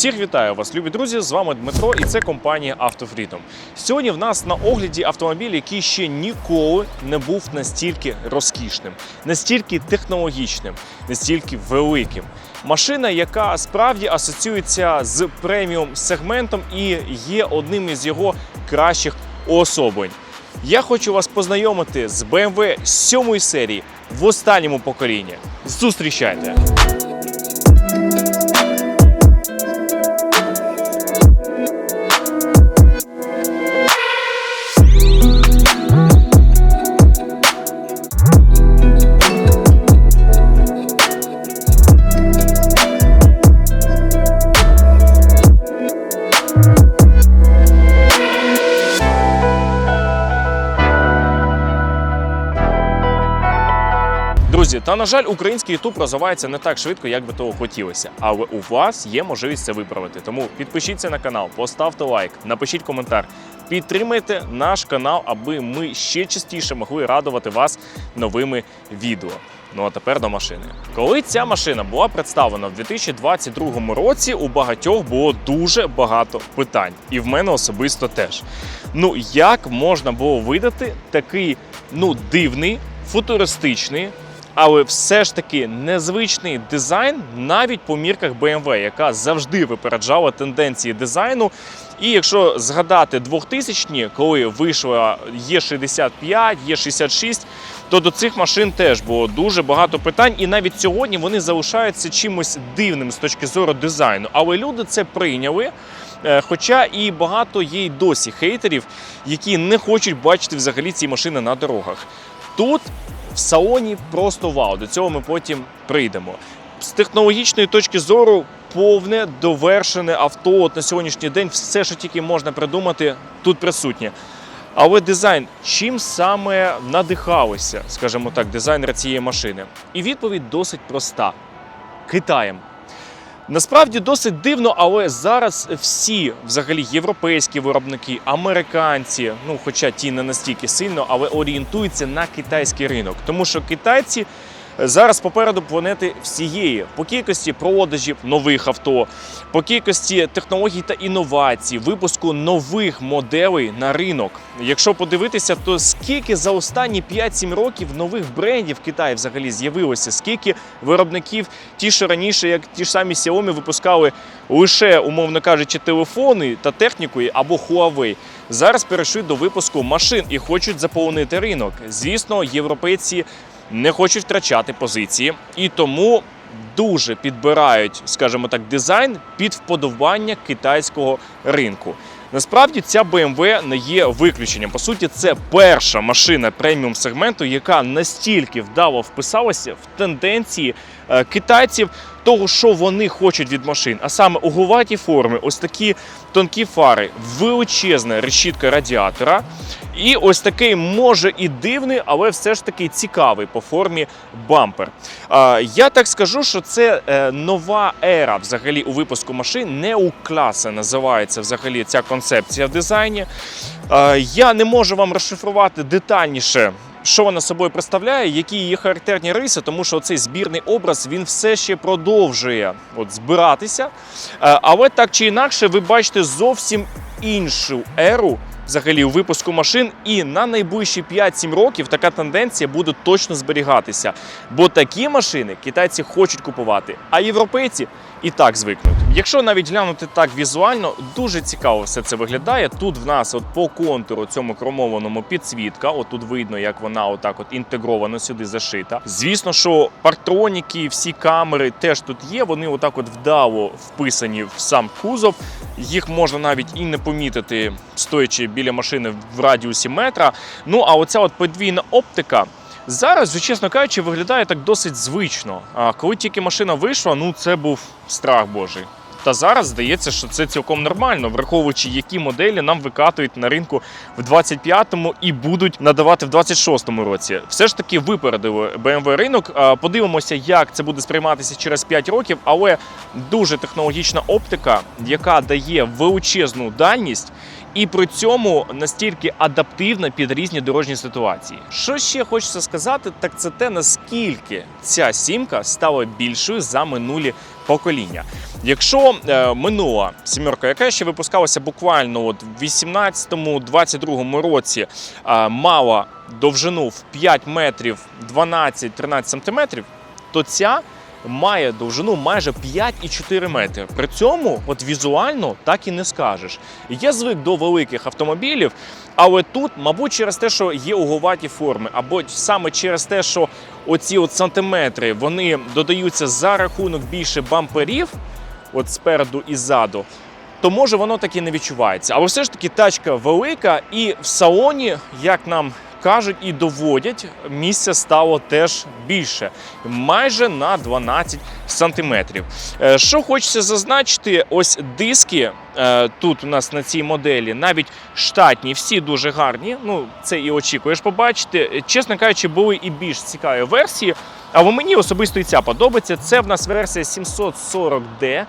Всіх вітаю вас, любі друзі! З вами Дмитро і це компанія AutoFreedom. Сьогодні в нас на огляді автомобіль, який ще ніколи не був настільки розкішним, настільки технологічним, настільки великим. Машина, яка справді асоціюється з преміум сегментом і є одним із його кращих уособлень. Я хочу вас познайомити з BMW 7 серії в останньому поколінні. Зустрічайте! Та на жаль, український YouTube розвивається не так швидко, як би того хотілося. Але у вас є можливість це виправити. Тому підпишіться на канал, поставте лайк, напишіть коментар, підтримайте наш канал, аби ми ще частіше могли радувати вас новими відео. Ну а тепер до машини. Коли ця машина була представлена в 2022 році, у багатьох було дуже багато питань, і в мене особисто теж. Ну як можна було видати такий ну дивний, футуристичний, але все ж таки незвичний дизайн навіть по мірках BMW, яка завжди випереджала тенденції дизайну. І якщо згадати 2000-ні, коли вийшла Е65, Е66, то до цих машин теж було дуже багато питань, і навіть сьогодні вони залишаються чимось дивним з точки зору дизайну. Але люди це прийняли. Е, Хоча і багато є й досі хейтерів, які не хочуть бачити взагалі ці машини на дорогах. Тут в салоні просто вау. До цього ми потім прийдемо. З технологічної точки зору, повне довершене авто от на сьогоднішній день, все, що тільки можна придумати, тут присутнє. Але дизайн, чим саме надихалися, скажімо так, дизайнери цієї машини? І відповідь досить проста: Китаєм. Насправді досить дивно, але зараз всі, взагалі, європейські виробники, американці, ну хоча ті не настільки сильно, але орієнтуються на китайський ринок, тому що китайці. Зараз попереду планети всієї по кількості продажів нових авто, по кількості технологій та інновацій, випуску нових моделей на ринок. Якщо подивитися, то скільки за останні 5-7 років нових брендів в Китаї взагалі з'явилося, скільки виробників, ті, що раніше, як ті ж самі Xiaomi, випускали лише, умовно кажучи, телефони та техніку або Huawei, зараз перейшли до випуску машин і хочуть заповнити ринок. Звісно, європейці не хочуть втрачати позиції і тому дуже підбирають, скажімо так, дизайн під вподобання китайського ринку. Насправді ця BMW не є виключенням. По суті, це перша машина преміум сегменту, яка настільки вдало вписалася в тенденції е, китайців того, що вони хочуть від машин, а саме угуваті форми, ось такі тонкі фари, величезна решітка радіатора. І ось такий може і дивний, але все ж таки цікавий по формі бампер. Я так скажу, що це е, нова ера взагалі у випуску машин. Не у класа називається взагалі ця концепція в дизайні. Я не можу вам розшифрувати детальніше. Що вона собою представляє, які її характерні риси, тому що цей збірний образ він все ще продовжує от, збиратися. Але так чи інакше, ви бачите зовсім іншу еру взагалі у випуску машин, і на найближчі 5-7 років така тенденція буде точно зберігатися. Бо такі машини китайці хочуть купувати, а європейці і так звикнуть. Якщо навіть глянути так візуально, дуже цікаво все це виглядає. Тут в нас от по контуру цьому хромованому підсвітка. От тут видно, як вона отак от інтегровано сюди зашита. Звісно, що партроніки, всі камери теж тут є. Вони отак от вдало вписані в сам кузов. Їх можна навіть і не помітити, стоячи біля машини в радіусі метра. Ну а оця от подвійна оптика. Зараз, чесно кажучи, виглядає так досить звично. А коли тільки машина вийшла, ну це був страх божий. Та зараз здається, що це цілком нормально, враховуючи, які моделі нам викатують на ринку в 25-му і будуть надавати в 26-му році. Все ж таки випередили BMW ринок. Подивимося, як це буде сприйматися через 5 років, але дуже технологічна оптика, яка дає величезну дальність. І при цьому настільки адаптивна під різні дорожні ситуації. Що ще хочеться сказати, так це те, наскільки ця сімка стала більшою за минулі покоління. Якщо е, минула сімерка, яка ще випускалася буквально от в 18-22 році, е, мала довжину в 5 метрів 12-13 сантиметрів, то ця має довжину майже 5,4 метри. При цьому, от візуально, так і не скажеш. Я звик до великих автомобілів, але тут, мабуть, через те, що є уговаті форми, або саме через те, що оці от сантиметри вони додаються за рахунок більше бамперів, от спереду і ззаду. То може воно так і не відчувається. Але все ж таки тачка велика, і в салоні, як нам кажуть і доводять, місця стало теж більше, майже на 12 сантиметрів. Е, Що хочеться зазначити, ось диски е, тут у нас на цій моделі, навіть штатні, всі дуже гарні. Ну, це і очікуєш побачити. Чесно кажучи, були і більш цікаві версії. Але мені особисто і ця подобається. Це в нас версія 740D.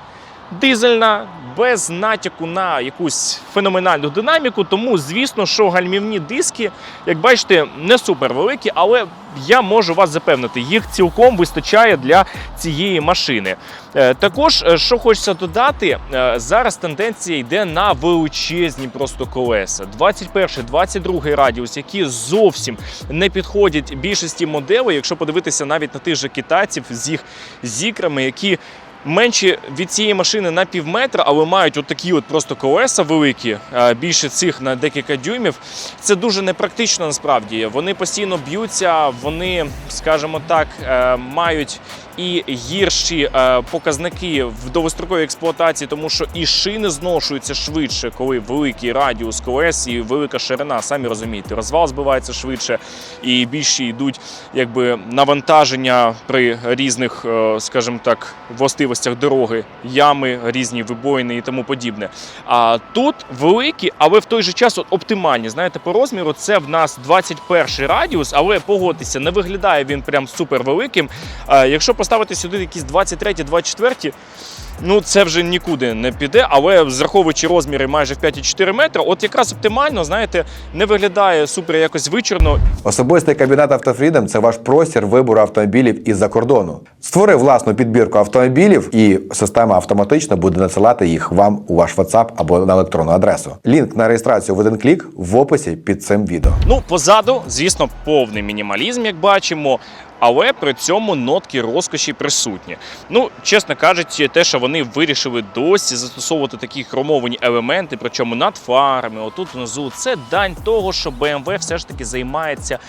Дизельна, без натяку на якусь феноменальну динаміку. Тому, звісно, що гальмівні диски, як бачите, не супер великі, але я можу вас запевнити, їх цілком вистачає для цієї машини. Е, Також, е, що хочеться додати, е, зараз тенденція йде на величезні просто колеса. 21, 22 радіус, які зовсім не підходять більшості моделей, якщо подивитися навіть на тих же китайців з їх зікрами, які менші від цієї машини на пів метра, але мають от такі от просто колеса великі, е, більше цих на декілька дюймів. Це дуже непрактично насправді. Вони постійно б'ються, вони, скажімо так, е, мають і гірші е, показники в довгостроковій експлуатації, тому що і шини зношуються швидше, коли великий радіус колес і велика ширина. Самі розумієте, розвал збивається швидше і більші йдуть якби навантаження при різних, е, скажімо так, властивостях дороги, ями, різні вибоїни і тому подібне. А тут великі, але в той же час от оптимальні. Знаєте, по розміру це в нас 21 радіус, але погодьтеся, не виглядає він прям супер великим. А якщо поставити сюди якісь 23, 24, ну це вже нікуди не піде. Але зраховуючи розміри майже в 5,4 метра, от якраз оптимально, знаєте, не виглядає супер якось вичурно. Особистий кабінет «Автофрідом» – це ваш простір вибору автомобілів із-за кордону. Створи власну підбірку автомобілів, і система автоматично буде надсилати їх вам у ваш WhatsApp або на електронну адресу. Лінк на реєстрацію в один клік в описі під цим відео. Ну, позаду, звісно, повний мінімалізм, як бачимо. Але при цьому нотки розкоші присутні. Ну, чесно кажучи, те, що вони вирішили досі застосовувати такі хромовані елементи, причому над фарами, отут внизу, це дань того, що BMW все ж таки займається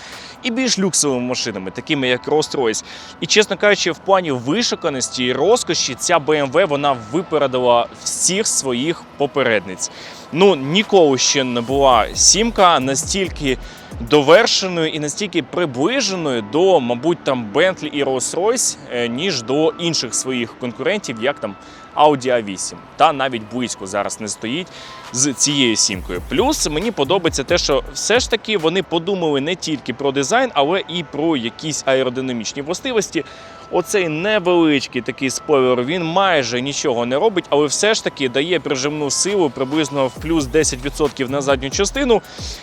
і більш люксовими машинами, такими як Rolls-Royce. І чесно кажучи, в плані вишуканості і розкоші ця BMW вона випередила всіх своїх попередниць. Ну ніколи ще не була сімка настільки довершеною і настільки приближеною до, мабуть, там Bentley і Rolls-Royce, е, ніж до інших своїх конкурентів, як там Audi A8. Та навіть близько зараз не стоїть з цією сімкою. Плюс мені подобається те, що все ж таки вони подумали не тільки про дизайн, але і про якісь аеродинамічні властивості. Оцей невеличкий такий спойлер, він майже нічого не робить, але все ж таки дає прижимну силу приблизно в плюс 10% на задню частину.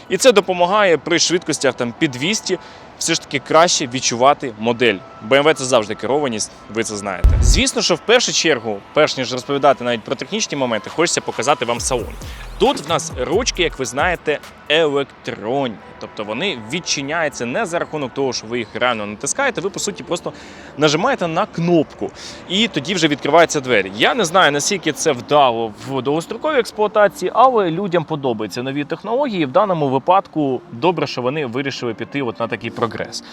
І це допомагає при швидкостях там під 200 все ж таки краще відчувати модель. BMW – це завжди керованість, ви це знаєте. Звісно, що в першу чергу, перш ніж розповідати навіть про технічні моменти, хочеться показати вам салон. Тут в нас ручки, як ви знаєте, електронні, тобто вони відчиняються не за рахунок того, що ви їх реально натискаєте. Ви по суті просто нажимаєте на кнопку, і тоді вже відкриваються двері. Я не знаю наскільки це вдало в довгостроковій експлуатації, але людям подобаються нові технології. В даному випадку добре, що вони вирішили піти от на такий прогрес.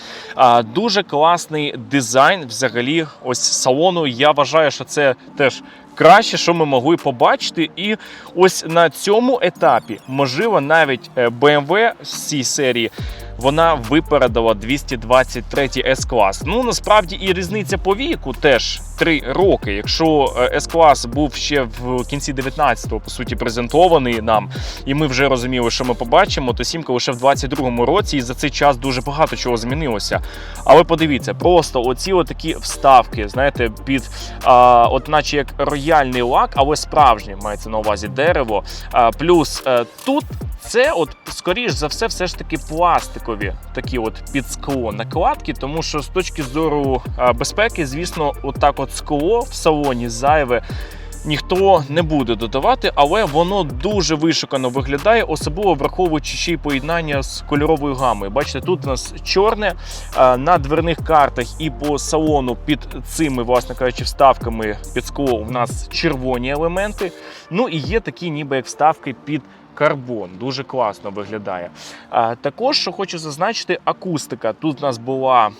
Дуже класний дизайн взагалі ось салону. Я вважаю, що це теж. Краще, що ми могли побачити, і ось на цьому етапі, можливо, навіть е, BMW з цієї серії вона випередила 223 S-клас. Ну насправді і різниця по віку теж 3 роки. Якщо е, S-клас був ще в кінці 19-го, по суті, презентований нам, і ми вже розуміли, що ми побачимо, то сімка лише в 22-му році, і за цей час дуже багато чого змінилося. Але подивіться, просто оці отакі вставки, знаєте, під а, от, наче як рояльний лак, але справжній мається на увазі дерево. А, плюс а, тут Це, от, скоріш за все, все ж таки пластикові такі от під скло накладки, тому що з точки зору безпеки, звісно, от так от скло в салоні зайве. Ніхто не буде додавати, але воно дуже вишукано виглядає, особливо враховуючи ще й поєднання з кольоровою гамою. Бачите, тут у нас чорне на дверних картах і по салону під цими, власне кажучи, вставками під скло у нас червоні елементи. Ну і є такі, ніби як вставки під карбон. Дуже класно виглядає. Також що хочу зазначити, акустика. Тут у нас була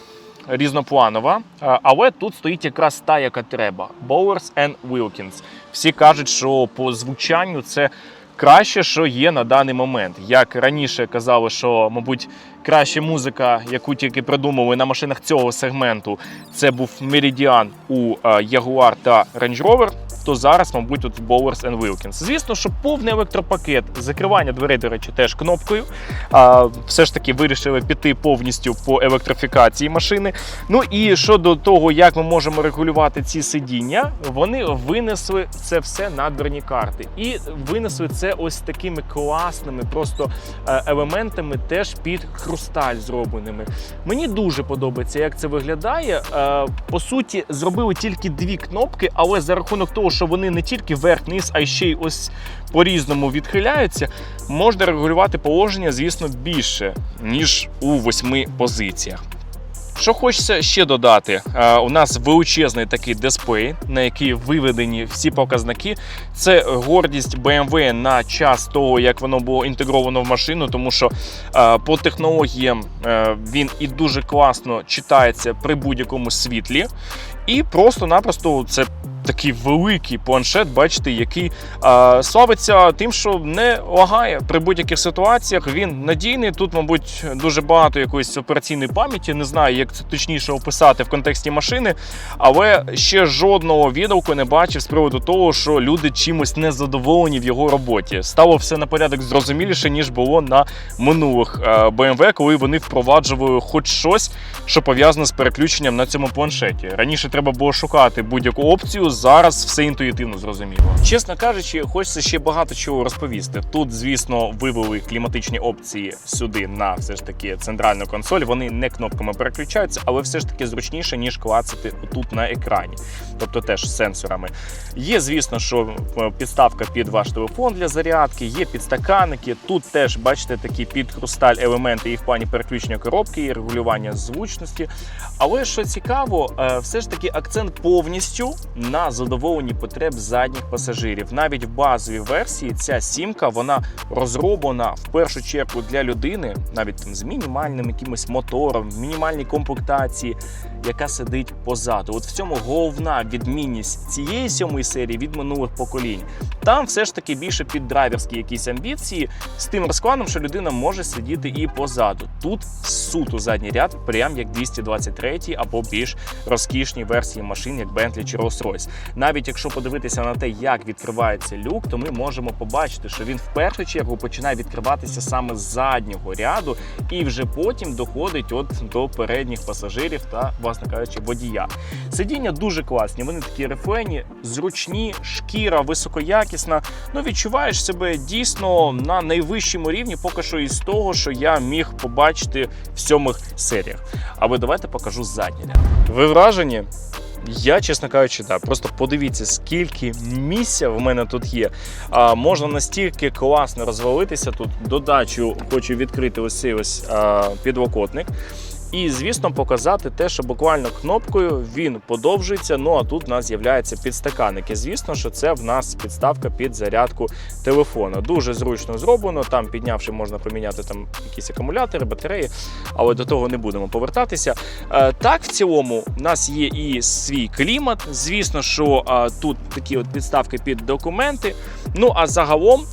різнопланова, але тут стоїть якраз та, яка треба. Bowers and Wilkins. Всі кажуть, що по звучанню це. Краще, що є на даний момент. Як раніше казали, що, мабуть, краща музика, яку тільки придумали на машинах цього сегменту, це був Meridian у е, Jaguar та Range Rover, то зараз, мабуть, тут Bowers and Wilkins. Звісно, що повний електропакет, закривання дверей, до речі, теж кнопкою. А, все ж таки вирішили піти повністю по електрифікації машини. Ну і щодо того, як ми можемо регулювати ці сидіння, вони винесли це все на дверні карти. І винесли це ось такими класними просто е, елементами, теж під хрусталь зробленими. Мені дуже подобається, як це виглядає. Е, По суті, зробили тільки дві кнопки, але за рахунок того, що вони не тільки вверх-низ, а ще й ось по-різному відхиляються, можна регулювати положення, звісно, більше, ніж у восьми позиціях. Що хочеться ще додати, Е, у нас величезний такий дисплей, на який виведені всі показники. Це гордість BMW на час того, як воно було інтегровано в машину, тому що е, по технологіям е, він і дуже класно читається при будь-якому світлі. І просто-напросто це такий великий планшет, бачите, який е, славиться тим, що не лагає при будь-яких ситуаціях. Він надійний. Тут, мабуть, дуже багато якоїсь операційної пам'яті. Не знаю, як це точніше описати в контексті машини, але ще жодного відгуку не бачив з приводу того, що люди чимось не задоволені в його роботі. Стало все на порядок зрозуміліше, ніж було на минулих е, BMW, коли вони впроваджували хоч щось, що пов'язано з переключенням на цьому планшеті. Раніше треба було шукати будь-яку опцію. Зараз все інтуїтивно зрозуміло. Чесно кажучи, хочеться ще багато чого розповісти. Тут, звісно, вивели кліматичні опції сюди на все ж таки центральну консоль. Вони не кнопками переключаються, але все ж таки зручніше, ніж клацати тут на екрані, тобто теж сенсорами. Є, звісно, що е, підставка під ваш телефон для зарядки, є підстаканники. Тут теж бачите такі під хрусталь елементи і в плані переключення коробки, і регулювання звучності. Але що цікаво, е, все ж таки акцент повністю на задоволенні потреб задніх пасажирів. Навіть в базовій версії ця сімка вона розроблена в першу чергу для людини, навіть там з мінімальним якимось мотором, в мінімальній комплектації, яка сидить позаду. От в цьому головна відмінність цієї сьомої серії від минулих поколінь. Там все ж таки більше під драйверські якісь амбіції з тим розкладом, що людина може сидіти і позаду. Тут суто задній ряд, прям як 223 або більш розкішні версії машин, як Bentley чи Rolls-Royce. Навіть якщо подивитися на те, як відкривається люк, то ми можемо побачити, що він в першу чергу починає відкриватися саме з заднього ряду, і вже потім доходить от до передніх пасажирів та, власне кажучи, водія. Сидіння дуже класні, вони такі рифлені, зручні, шкіра високоякісна. Ну відчуваєш себе дійсно на найвищому рівні, поки що із того, що я міг побачити в сьомих серіях. Але давайте покажу задній. Ви вражені? Я, чесно кажучи, да, просто подивіться, скільки місця в мене тут є. А, можна настільки класно розвалитися. Тут додачу хочу відкрити ось цей ось а, підлокотник. І, звісно, показати те, що буквально кнопкою він подовжується. Ну а тут у нас з'являється підстаканник. І звісно, що це в нас підставка під зарядку телефона. Дуже зручно зроблено. Там піднявши, можна поміняти там якісь акумулятори, батареї, але до того не будемо повертатися. Е, Так, в цілому, у нас є і свій клімат. Звісно, що е, тут такі от підставки під документи. Ну а загалом.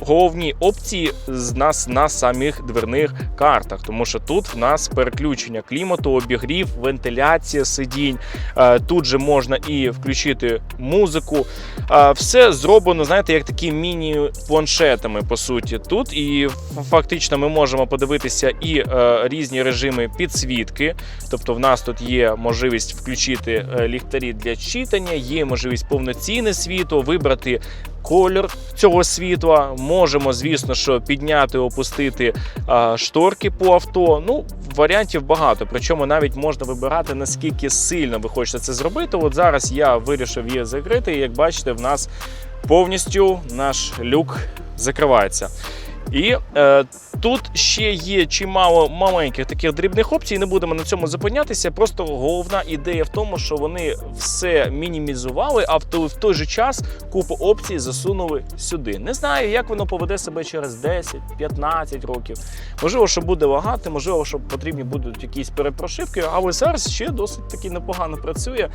Головні опції з нас на самих дверних картах, тому що тут в нас переключення клімату, обігрів, вентиляція сидінь. Е, Тут же можна і включити музику. Е, Все зроблено, знаєте, як такі міні-планшетами, по суті. Тут і фактично ми можемо подивитися і е, різні режими підсвітки. Тобто, в нас тут є можливість включити ліхтарі для читання, є можливість повноцінне світло, вибрати колір цього світла. Можемо, звісно, що підняти, опустити шторки по авто. Ну, варіантів багато. Причому навіть можна вибирати наскільки сильно ви хочете це зробити. От зараз я вирішив її закрити, і як бачите, в нас повністю наш люк закривається. І е, тут ще є чимало маленьких таких дрібних опцій. Не будемо на цьому зупинятися. Просто головна ідея в тому, що вони все мінімізували, а в той, в той же час купу опцій засунули сюди. Не знаю, як воно поведе себе через 10-15 років. Можливо, що буде лагати, можливо, що потрібні будуть якісь перепрошивки, але зараз ще досить таки непогано працює,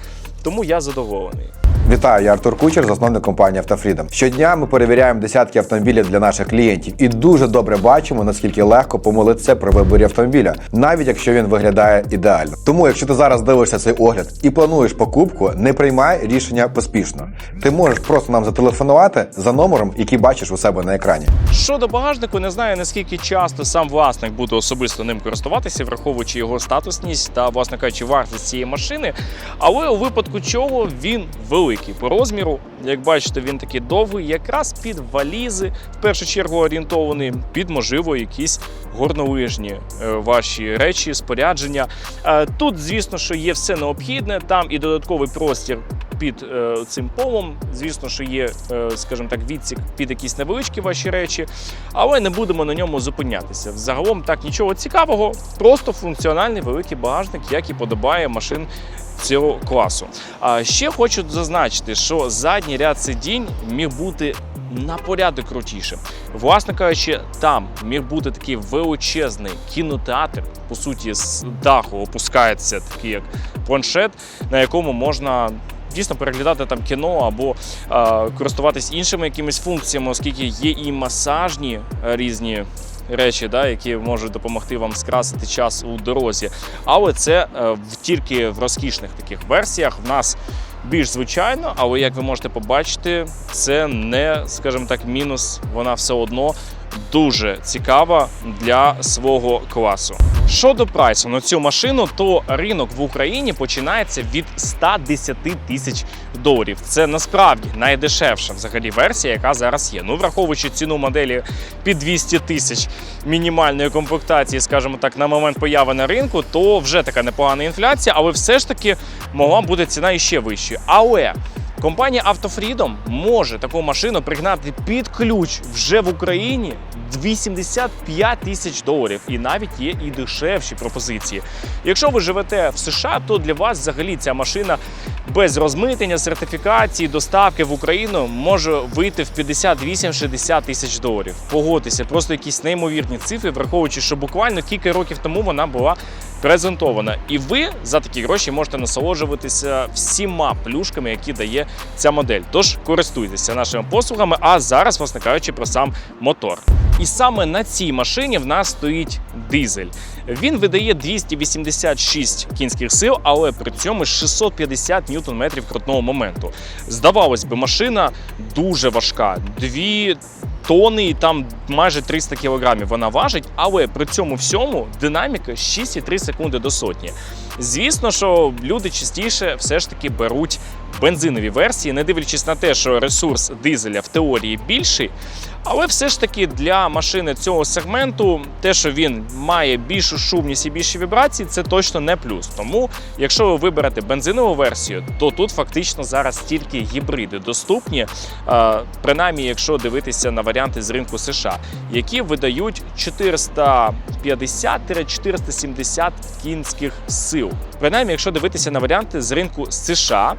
тому я задоволений. Вітаю, я Артур Кучер, засновник компанії Автофрідом. Щодня ми перевіряємо десятки автомобілів для наших клієнтів і дуже добре бачимо, наскільки легко помилитися при виборі автомобіля, навіть якщо він виглядає ідеально. Тому, якщо ти зараз дивишся цей огляд і плануєш покупку, не приймай рішення поспішно. Ти можеш просто нам зателефонувати за номером, який бачиш у себе на екрані. Щодо багажнику, не знаю наскільки часто сам власник буде особисто ним користуватися, враховуючи його статусність та, власне кажучи, вартість цієї машини. Але у випадку чого він великий по розміру. Як бачите, він такий довгий, якраз під валізи, в першу чергу орієнтований під можливо якісь горнолижні е, ваші речі, спорядження. Е, Тут, звісно, що є все необхідне. Там і додатковий простір під е, цим полом. Звісно, що є, скажімо так, відсік під якісь невеличкі ваші речі, але не будемо на ньому зупинятися. Взагалом так нічого цікавого, просто функціональний великий багажник, як і подобає машин. Цього класу. А ще хочу зазначити, що задній ряд сидінь міг бути на порядок крутішим. Власне кажучи, там міг бути такий величезний кінотеатр. По суті, з даху опускається такий як планшет, на якому можна. Дійсно переглядати там кіно або е, користуватись іншими якимись функціями, оскільки є і масажні е, різні речі, да, які можуть допомогти вам скрасити час у дорозі. Але це е, в, тільки в розкішних таких версіях. В нас більш звичайно, але як ви можете побачити, це не, скажімо так, мінус. Вона все одно дуже цікава для свого класу. Щодо прайсу на цю машину, то ринок в Україні починається від 110 тисяч доларів. Це насправді найдешевша взагалі версія, яка зараз є. Ну, враховуючи ціну моделі під 200 тисяч мінімальної комплектації, скажімо так, на момент появи на ринку, то вже така непогана інфляція, але все ж таки могла бути ціна іще вищою. Але Компанія Автофрідом може таку машину пригнати під ключ вже в Україні 85 тисяч доларів, і навіть є і дешевші пропозиції. Якщо ви живете в США, то для вас взагалі ця машина без розмитнення, сертифікації, доставки в Україну може вийти в 58-60 тисяч доларів. Погодьтеся, просто якісь неймовірні цифри, враховуючи, що буквально кілька років тому вона була презентована. І ви за такі гроші можете насолоджуватися всіма плюшками, які дає ця модель. Тож користуйтеся нашими послугами. А зараз, власне кажучи, про сам мотор. І саме на цій машині в нас стоїть дизель. Він видає 286 кінських сил, але при цьому 650 ньютон-метрів крутного моменту. Здавалось би, машина дуже важка. Дві тони і там майже 300 кілограмів вона важить, але при цьому всьому динаміка 6,3 секунди до сотні. Звісно, що люди частіше все ж таки беруть бензинові версії, не дивлячись на те, що ресурс дизеля в теорії більший. Але все ж таки для машини цього сегменту, те, що він має більшу шумність і більші вібрації, це точно не плюс. Тому, якщо ви виберете бензинову версію, то тут фактично зараз тільки гібриди доступні, е, принаймні, якщо дивитися на варіанти з ринку США, які видають 450-470 кінських сил. Принаймні, якщо дивитися на варіанти з ринку США,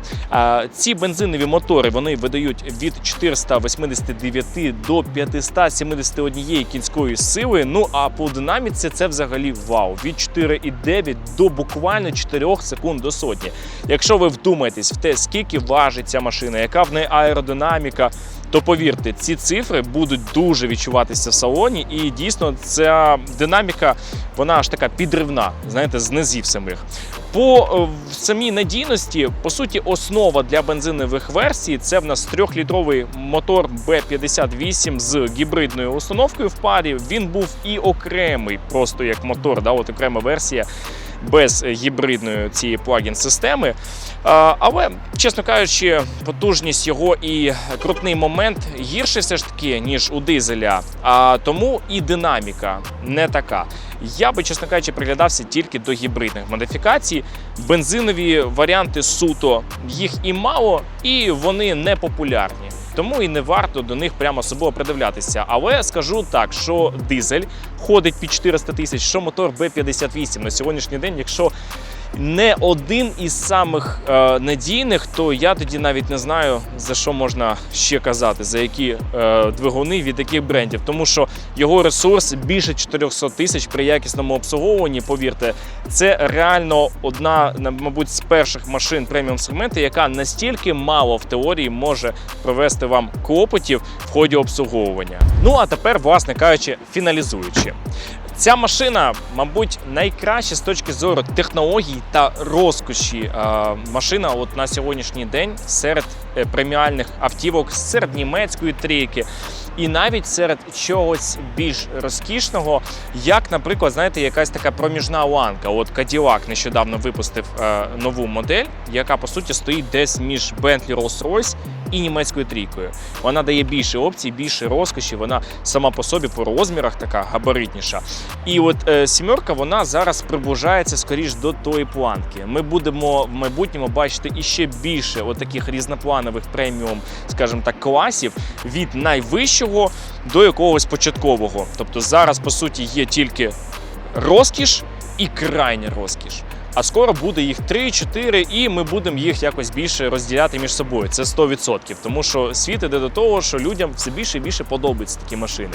ці бензинові мотори вони видають від 489 до 571 кінської сили. Ну а по динаміці це взагалі вау. Від 4,9 до буквально 4 секунд до сотні. Якщо ви вдумаєтесь в те, скільки важить ця машина, яка в неї аеродинаміка. То повірте, ці цифри будуть дуже відчуватися в салоні, і дійсно ця динаміка вона аж така підривна, знаєте, з низів самих. По е, самій надійності, по суті, основа для бензинових версій це в нас трьохлітровий мотор B58 з гібридною установкою в парі. Він був і окремий, просто як мотор, да, от окрема версія без гібридної цієї плагін-системи. Але, чесно кажучи, потужність його і крутний момент гірше все ж таки, ніж у дизеля. А тому і динаміка не така. Я би, чесно кажучи, приглядався тільки до гібридних модифікацій. Бензинові варіанти суто їх і мало, і вони не популярні. Тому і не варто до них прямо собою придивлятися. Але скажу так, що дизель ходить під 400 тисяч, що мотор B58 на сьогоднішній день, якщо не один із самих е, надійних, то я тоді навіть не знаю за що можна ще казати, за які е, двигуни від яких брендів, тому що його ресурс більше 400 тисяч при якісному обслуговуванні. Повірте, це реально одна, мабуть, з перших машин преміум сегменту, яка настільки мало в теорії може провести вам клопотів в ході обслуговування. Ну а тепер, власне кажучи, фіналізуючи. Ця машина, мабуть, найкраща з точки зору технологій та розкоші е, машина от на сьогоднішній день серед е, преміальних автівок, серед німецької трійки. І навіть серед чогось більш розкішного, як, наприклад, знаєте, якась така проміжна ланка. От Cadillac нещодавно випустив е, нову модель, яка по суті стоїть десь між Bentley Rolls-Royce і німецькою трійкою. Вона дає більше опцій, більше розкоші. Вона сама по собі по розмірах така габаритніша. І от е, сімерка вона зараз приближається скоріш до тої планки. Ми будемо в майбутньому бачити іще більше от таких різнопланових преміум, скажімо так, класів від найвищого до якогось початкового. Тобто зараз по суті є тільки розкіш і крайня розкіш. А скоро буде їх 3-4, і ми будемо їх якось більше розділяти між собою. Це 100%. Тому що світ іде до того, що людям все більше і більше подобаються такі машини.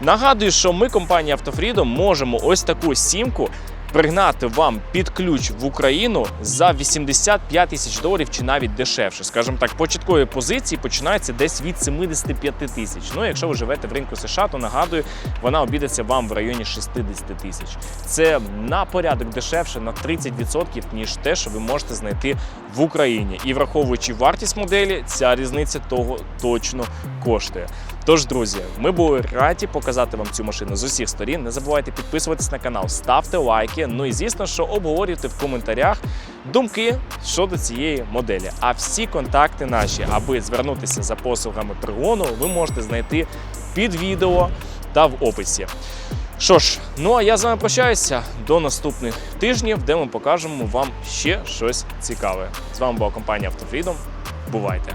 Нагадую, що ми, компанія Автофрідом, можемо ось таку сімку пригнати вам під ключ в Україну за 85 тисяч доларів чи навіть дешевше. Скажімо так, початкові позиції починаються десь від 75 тисяч. Ну, якщо ви живете в ринку США, то нагадую, вона обійдеться вам в районі 60 тисяч. Це на порядок дешевше на 30%, ніж те, що ви можете знайти в Україні. І враховуючи вартість моделі, ця різниця того точно коштує. Тож, друзі, ми були раді показати вам цю машину з усіх сторін. Не забувайте підписуватись на канал, ставте лайки. Ну і звісно, що обговорюйте в коментарях думки щодо цієї моделі. А всі контакти наші, аби звернутися за послугами пригону, ви можете знайти під відео та в описі. Що ж, ну а я з вами прощаюся до наступних тижнів, де ми покажемо вам ще щось цікаве. З вами була компанія Автофрідом. Бувайте!